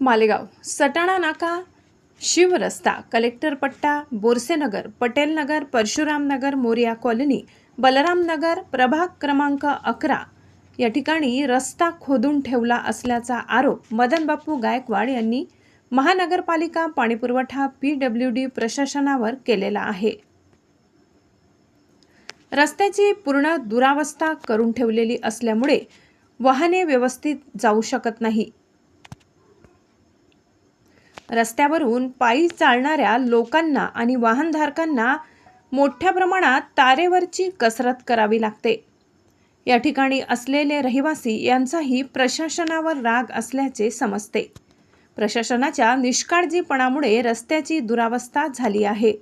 मालेगाव. सटाणा नाका शिवरस्ता कलेक्टर पट्टा बोरसेनगर पटेलनगर परशुरामनगर मोरिया कॉलनी बलरामनगर प्रभाग क्रमांक अकरा. या ठिकाणी रस्ता खोदून ठेवला असल्याचा आरोप मदन बापू गायकवाड यांनी महानगरपालिका पाणीपुरवठा पी डब्ल्यू डी प्रशासनावर केलेला आहे. रस्त्याची पूर्ण दुरावस्था करून ठेवलेली असल्यामुळे वाहने व्यवस्थित जाऊ शकत नाही. रस्त्यावरून पायी चालणाऱ्या लोकांना आणि वाहनधारकांना मोठ्या प्रमाणात तारेवरची कसरत करावी लागते. या ठिकाणी असलेले रहिवासी यांचाही प्रशासनावर राग असल्याचे समजते. प्रशासनाच्या निष्काळजीपणामुळे रस्त्याची दुरावस्था झाली आहे.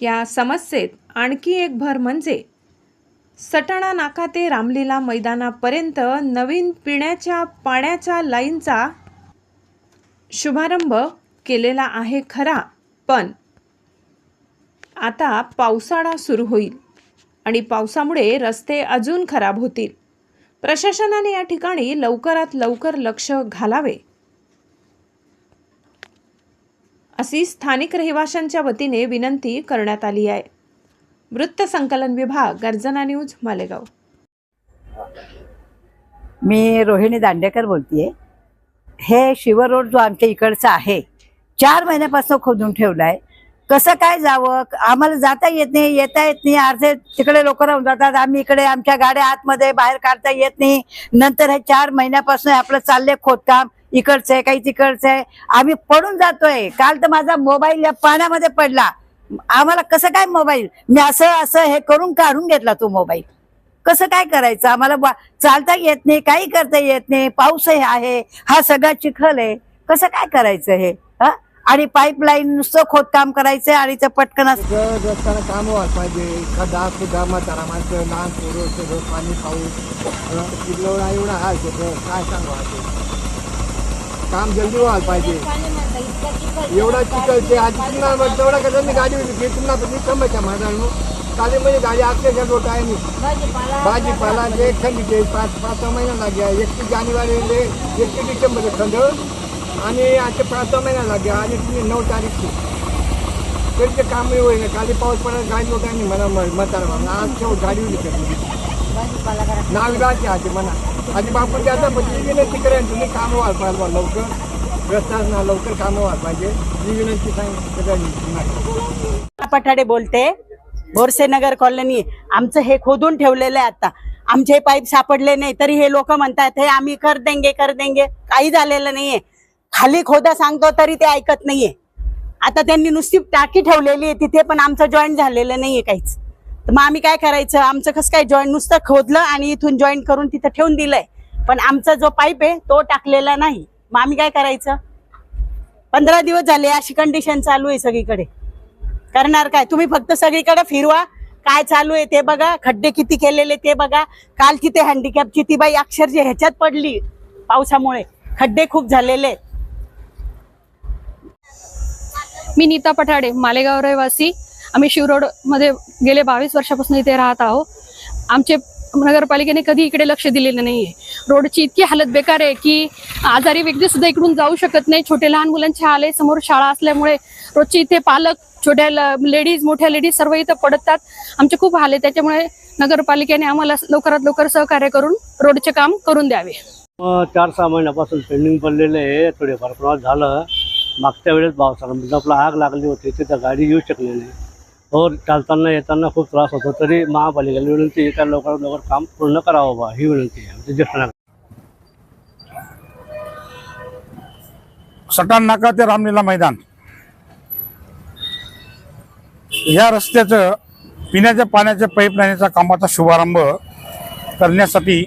या समस्येत आणखी एक भर म्हणजे सटाणा नाका ते रामलीला मैदानापर्यंत नवीन पिण्याच्या पाण्याच्या लाईनचा शुभारंभ केलेला आहे खरा पण आता पावसाळा सुरू होईल आणि पावसामुळे रस्ते अजून खराब होतील. प्रशासनाने या ठिकाणी लवकरात लवकर लक्ष घालावे. अशी स्थानिक रहिवाशांच्या वतीने विनंती करण्यात आली आहे. वृत्त संकलन विभाग गर्जना न्यूज मालेगाव. मी रोहिणी दांडेकर बोलतीये. हे शिव रोड जो आमच्या इकडचा आहे चार महिन्यापासून खोदून ठेवलाय. कसं काय जावं? आम्हाला जाता येत नाही येता येत नाही. अर्धे तिकडे लोक राहून जातात. आम्ही इकडे आमच्या गाड्या आतमध्ये बाहेर काढता येत नाही. नंतर हे चार महिन्यापासून आपलं चाललंय खोदकाम. इकडचं आहे काही तिकडचं आहे. आम्ही पडून जातोय. काल तर माझा मोबाईल या पाण्यामध्ये पडला. आम्हाला कसं काय मोबाईल? मी असं असं हे करून काढून घेतला तो मोबाईल. कसं काय करायचं? आम्हाला चालता येत नाही काही करता येत नाही पाऊस आहे हा सगळा चिखल आहे. कसं काय करायचं हे? हा? आणि पाईपलाईन नुसतं खोदकाम करायचं आणि ते पटकन असं रस्त्याला काम व्हायला पाहिजे खड्डा खुदा म्हातारा माणसं लहान पोरं सगळं पाणी पाऊस किल्लवडा एवढा हा सगळं काय सांगा काम जल्दी व्हायला पाहिजे. एवढा चिखल आज पुन्हा तेवढा कसं मी गाडी होती पुन्हा पण काले म्हणजे गाडी अक्षरशः लोट आहे मी भाजीपाला जे थंडीचे पाच पाच सहा महिना लागल्या एकतीस जानेवारीले एकतीस डिसेंबर थंड. आणि आता पाच सहा महिना लागल्या आणि तुम्ही नऊ तारीखची. तरी ते काम होईना. खाली पाऊस पडत गाडी लोकांनी म्हणा म्हातारा म्हणा आज शेवट गाडी होती का नाव गाची आहे म्हणा. आधी बापून त्याचा पण विनंती करेन तुम्ही काम व्हायला पाहिजे लवकर. रस्ता ना लवकर काम व्हायला पाहिजे. ही विनंती सांग सगळ्यांनी. पठाडे बोलते. भोरसेनगर कॉलनी आमचं हे खोदून ठेवलेलं आहे आता. आमचे पाईप सापडले नाही तरी हे लोक म्हणतात हे आम्ही कर देंगे कर देंगे. काही झालेलं नाहीये. खाली खोदा सांगतो तरी ते ऐकत नाहीये. आता त्यांनी नुसती टाकी ठेवलेली आहे तिथे पण आमचं जॉईन झालेलं नाहीये काहीच. तर मग आम्ही काय करायचं? आमचं कसं काय जॉईन नुसतं खोदलं आणि इथून जॉईन करून तिथं ठेवून दिलंय. पण आमचा जो पाईप आहे तो टाकलेला नाही. मग आम्ही काय करायचं? पंधरा दिवस झाले अशी कंडिशन चालू आहे सगळीकडे. करणार काय? तुम्ही फक्त सगळीकडे फिरवा. काय चालू आहे ते बघा. खड्डे किती केलेले ते बघा. काल किती हँडिकॅपची ती बाई अक्षरशः ह्याच्यात पडली. पावसामुळे. खड्डे खूप झालेले मी नीता पठाडे मालेगाव रहिवासी. आम्ही शिवरोडमध्ये गेले बावीस वर्षापासून इथे राहत आहोत आमचे नगरपालिकेने कधी इकडे लक्ष दिलेलं नाहीये. रोडची इतकी हालत बेकार आहे की आजारी व्यक्ती सुद्धा इकडून जाऊ शकत नाही. छोटे लहान मुलांचे आले समोर शाळा असल्यामुळे रोजचे इथे पालक छोट्या लेडीज मोठ्या लेडीज सर्व इथं पडतात. आमचे खूप हाल आहे त्याच्यामुळे नगरपालिकेने आम्हाला लवकरात लवकर सहकार्य करून रोडचे काम करून द्यावे. चार सहा महिन्यापासून पेंडिंग पडलेले आहे. थोडेफार प्रमाणात झालं. मागच्या वेळेस पावसाला म्हणजे आपला आग लागली होती. तिथं गाडी येऊ शकली नाही. हो चालताना येताना खूप त्रास होतो. तरी महापालिकेला विनंती आहे का लवकरात लवकर काम पूर्ण करावं बा ही विनंती आहे आमच्या ज्येष्ठ सटाण नाका ते रामलीला मैदान. या रस्त्याचं पिण्याच्या पाण्याच्या पाईपलाईनच्या कामाचा शुभारंभ करण्यासाठी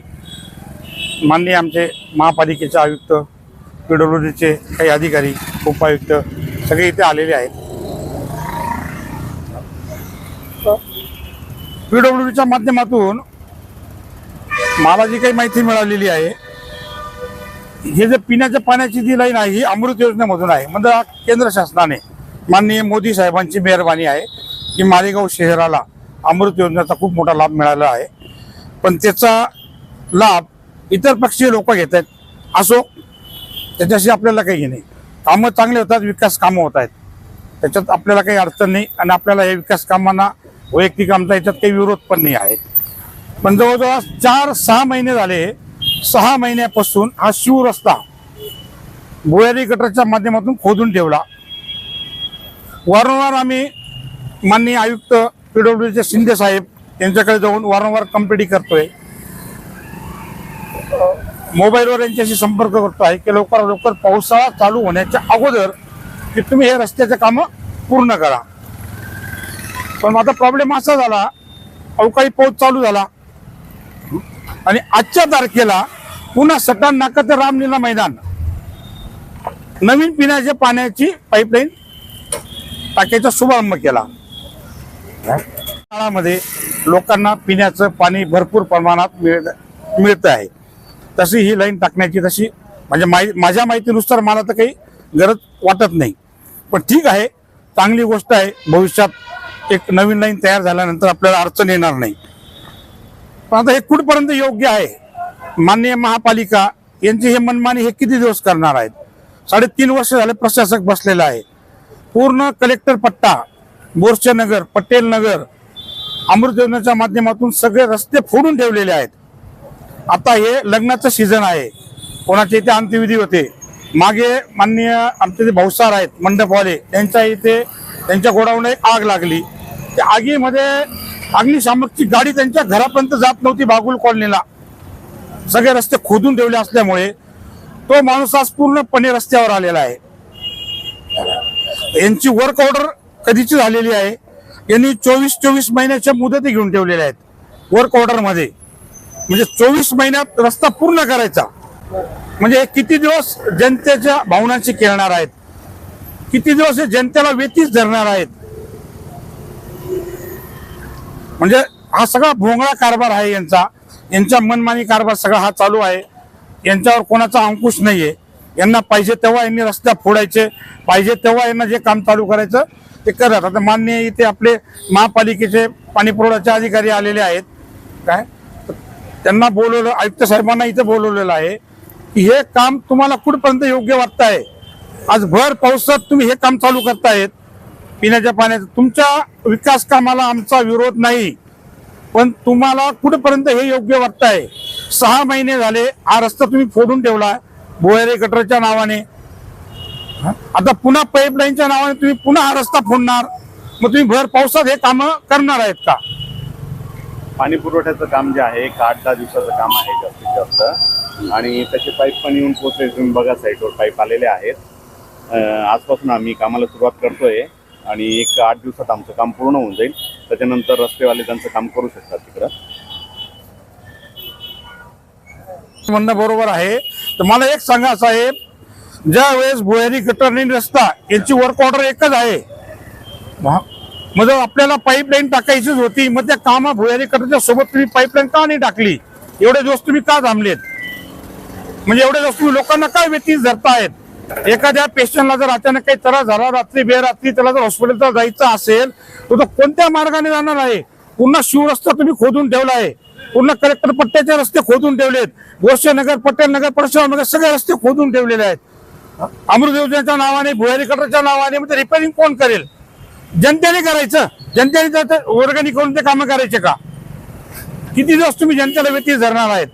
माननीय आमचे महापालिकेचे आयुक्त पी डब्ल्यू डीचे काही अधिकारी उपायुक्त सगळे इथे आलेले आहेत. पी डब्ल्यू डीच्या माध्यमातून मला जी काही माहिती मिळालेली आहे. हे जे पिण्याच्या पाण्याची जी लाईन आहे ही अमृत योजनेमधून आहे. म्हणजे केंद्र शासनाने माननीय मोदी साहेबांची मेहरबानी आहे. की मालेगाव शहराला अमृत योजनेचा खूप मोठा लाभ मिळाला आहे. पण त्याचा लाभ इतर पक्षीय लोक घेत आहेत. असो त्याच्याशी आपल्याला काही नाही. कामं चांगले होतात विकास कामं होत आहेत. त्याच्यात आपल्याला काही अडचण नाही आणि आपल्याला हे विकास कामांना वैयक्तिक आमचा याच्यात काही विरोध पण नाही आहे. पण जवळजवळ चार सहा महिने झाले सहा महिन्यापासून हा शिवरस्ता भुयारी गटरच्या माध्यमातून खोदून ठेवला. वारंवार आम्ही माननीय आयुक्त पीडब्ल्यूचे शिंदे साहेब यांच्याकडे जाऊन वारंवार कंप्लेंटी करतोय. मोबाईलवर यांच्याशी संपर्क करतो आहे की लवकर लवकर पावसाळा चालू होण्याच्या अगोदर की तुम्ही हे रस्त्याचे कामं पूर्ण करा. पण आता प्रॉब्लेम असा झाला अवकाळी पाऊस चालू झाला. आणि आजच्या तारखेला पुन्हा सटाण नाका ते रामलीला मैदान. नवीन पिण्याच्या पाण्याची पाईपलाईन टाक्याचा शुभारंभ केला. काळामध्ये लोकांना पिण्याचं पाणी भरपूर प्रमाणात मिळ मिळत आहे. तशी ही लाईन टाकण्याची तशी म्हणजे माहि माझ्या माहितीनुसार मला तर काही गरज वाटत नाही. पण ठीक आहे चांगली गोष्ट आहे भविष्यात एक नवीन लाईन तयार झाल्यानंतर आपल्याला अडचण येणार नाही. पण आता हे कुठपर्यंत योग्य आहे? माननीय महापालिका यांची हे मनमानी हे किती दिवस करणार आहेत? साडेतीन वर्ष झाले प्रशासक बसलेला आहे. पूर्ण कलेक्टर पट्टा मोर्चा नगर पटेल नगर अमृत योजनेच्या माध्यमातून सगळे रस्ते फोडून ठेवलेले आहेत. आता हे लग्नाचं सीझन आहे. कोणाच्या इथे अंत्यविधी होते? मागे माननीय आमचे जे भाऊसार आहेत मंडपवाले त्यांच्या इथे त्यांच्या गोडाऊनला एक आग लागली. त्या आगीमध्ये अग्निशामकची गाडी त्यांच्या घरापर्यंत जात नव्हती बागुल कॉलनीला. सगळे रस्ते खोदून ठेवले असल्यामुळे तो माणूस आज पूर्णपणे रस्त्यावर आलेला आहे. यांची वर्क ऑर्डर कधीची झालेली आहे यांनी चोवीस चोवीस महिन्याच्या मुदती घेऊन ठेवलेल्या आहेत वर्क ऑर्डरमध्ये म्हणजे चोवीस महिन्यात रस्ता पूर्ण करायचा. म्हणजे हे किती दिवस जनतेच्या भावनांशी खेळणार आहेत? किती दिवस हे जनतेला वेतीच धरणार आहेत? म्हणजे हा सगळा भोंगळा कारभार आहे यांचा. यांचा मनमानी कारभार सगळा हा चालू आहे. यांच्यावर कोणाचा अंकुश नाहीये. यांना पाहिजे तेव्हा यांनी रस्ता फोडायचे पाहिजे तेव्हा यांना जे काम चालू करायचं ते करत. आता मान्य इथे आपले महापालिकेचे पाणी पुरवठ्याचे अधिकारी आलेले आहेत. काय? त्यांना बोलवलं आयुक्त साहेबांना इथं बोलवलेलं आहे की हे काम तुम्हाला कुठपर्यंत योग्य वाटतंय? आज भर पावसात तुम्ही हे काम चालू करतायत. पिण्याच्या पाण्याचं तुमच्या विकास कामाला आमचा विरोध नाही. पण तुम्हाला कुठपर्यंत हे योग्य वाटतंय? सहा महिने झाले हा रस्ता तुम्ही फोडून ठेवला. बोयरे गटरच्या नावाने? आता पुन्हा पाईपलाईनच्या नावाने तुम्ही पुन्हा हा रस्ता फोडणार. मग तुम्ही भर पावसात हे कामं करणार आहेत का? पाणी पुरवठ्याचं काम जे आहे एक आठ दहा दिवसाचं काम आहे जास्तीत जास्त. आणि त्याचे पाईप पण येऊन पोचले तुम्ही बघा साईटवर पाईप आलेले आहेत. आजपासून आम्ही कामाला सुरुवात करतोय आणि एक आठ दिवसात आमचं काम पूर्ण होऊन जाईल. त्याच्यानंतर रस्तेवाले त्यांचं काम करू शकतात तिकडं. म्हणणं बरोबर आहे. तर मला एक सांगा साहेब ज्या वेळेस भुयारी गटर आणि रस्ता यांची वर्क ऑर्डर एकच आहे. मग मग म्हणजे आपल्याला पाईपलाईन टाकायचीच होती मग त्या कामा भुयारी गटरच्या सोबत तुम्ही पाईपलाईन का नाही टाकली? एवढे दिवस तुम्ही का थांबलेत? म्हणजे एवढे दिवस तुम्ही लोकांना काय व्यतीत धरतायत? एखाद्या पेशंटला जर अचानक काही त्रास झाला रात्री बेरात्री त्याला जर हॉस्पिटलला जायचं असेल तर तो कोणत्या मार्गाने जाणार आहे? पुन्हा शिवरस्ता तुम्ही खोदून ठेवला आहे. पूर्ण कलेक्टर पट्ट्याचे रस्ते खोदून ठेवलेत. गोष्टी नगर पटेल नगर परशुराम नगर सगळे रस्ते खोदून ठेवलेले आहेत. अमृत योजनेच्या नावाने भुयारी कटरच्या नावाने म्हणजे मग रिपेअरिंग कोण करेल? जनतेने करायचं. जनतेने वर्गणी करून ते कामं करायचे का? किती दिवस तुम्ही जनतेला व्यतीत धरणार आहेत?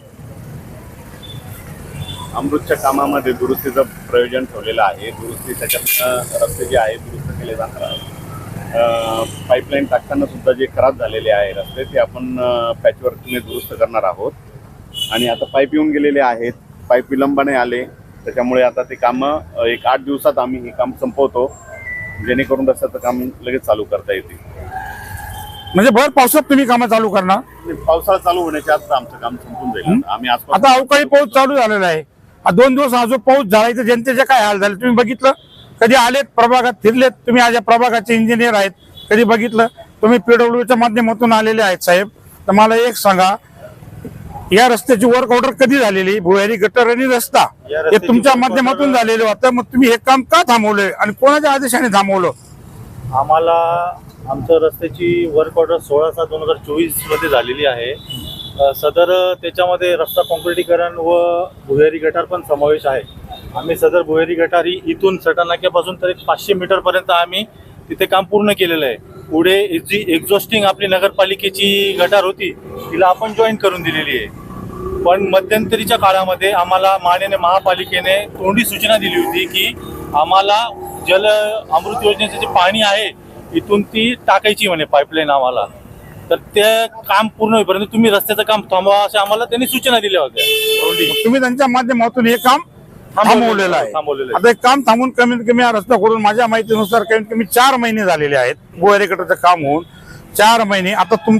अमृतच्या कामामध्ये दुरुस्तीचं प्रयोजन ठेवलेलं आहे. दुरुस्ती त्याच्यात रस्ते जे आहे दुरुस्त केले जाणार आहे पाईपलाईन टाकताना सुद्धा जे खराब झालेले आहे रस्ते ते आपण पॅचवर्कने दुरुस्त करणार आहोत. आणि आता पाईप येऊन गेलेले आहेत. पाईप विलंबाने आले. त्याच्यामुळे आता ते कामं एक आठ दिवसात आम्ही हे काम संपवतो. जेणेकरून रस्त्याचं काम लगेच चालू करता येते म्हणजे भर पावसात तुम्ही कामं चालू करणार? पावसाळा चालू होण्याच्या आत आमचं काम संपून जाईल. आम्ही आज आता अवकाळी पाऊस चालू झालेला आहे. दोन दिवस हा जो पाऊस झाला इथे जनतेचे काय हाल झाले? तुम्ही बघितलं? कधी आलेत प्रभागात फिरलेत तुम्ही आज या प्रभागाचे इंजिनियर आहेत कधी बघितलं तुम्ही पीडब्ल्यूच्या माध्यमातून आलेले आहेत साहेब. तर मला एक सांगा या रस्त्याची वर्क ऑर्डर कधी झालेली? भुयारी गटर आणि रस्ता हे तुमच्या माध्यमातून झालेलं होतं मग तुम्ही हे काम का थांबवलंय आणि कोणाच्या आदेशाने थांबवलं? आम्हाला आमच्या रस्त्याची वर्क ऑर्डर सोळा सात दोन हजार चोवीसमध्ये झालेली आहे. सदर त्याच्यामध्ये रस्ता काँक्रिटीकरण व भुयारी गटार पण समावेश आहे. आम्ही सदर भुहेरी गटारी इथून सटानाक्यापासून तर एक पाचशे मीटरपर्यंत आम्ही तिथे काम पूर्ण केलेलं आहे. पुढे जी एक्झॉस्टिंग आपली नगरपालिकेची गटार होती तिला आपण जॉईन करून दिलेली आहे. पण मध्यंतरीच्या काळामध्ये आम्हाला माननीय महापालिकेने तोंडी सूचना दिली होती की आम्हाला जल अमृत योजनेचं जे पाणी आहे इथून ती टाकायची म्हणे पाईपलाईन आम्हाला. तर ते काम पूर्ण होईपर्यंत तुम्ही रस्त्याचं काम थांबवा अशा आम्हाला त्यांनी सूचना दिल्या होत्या. तोंडी तुम्ही त्यांच्या माध्यमातून हे काम थांबवलेलं आहे. आता एक काम थांबून कमीत कमी हा रस्ता करून माझ्या माहितीनुसार कमीत कमी चार महिने झालेले आहेत गटाचं काम होऊन. चार महिने. आता तुम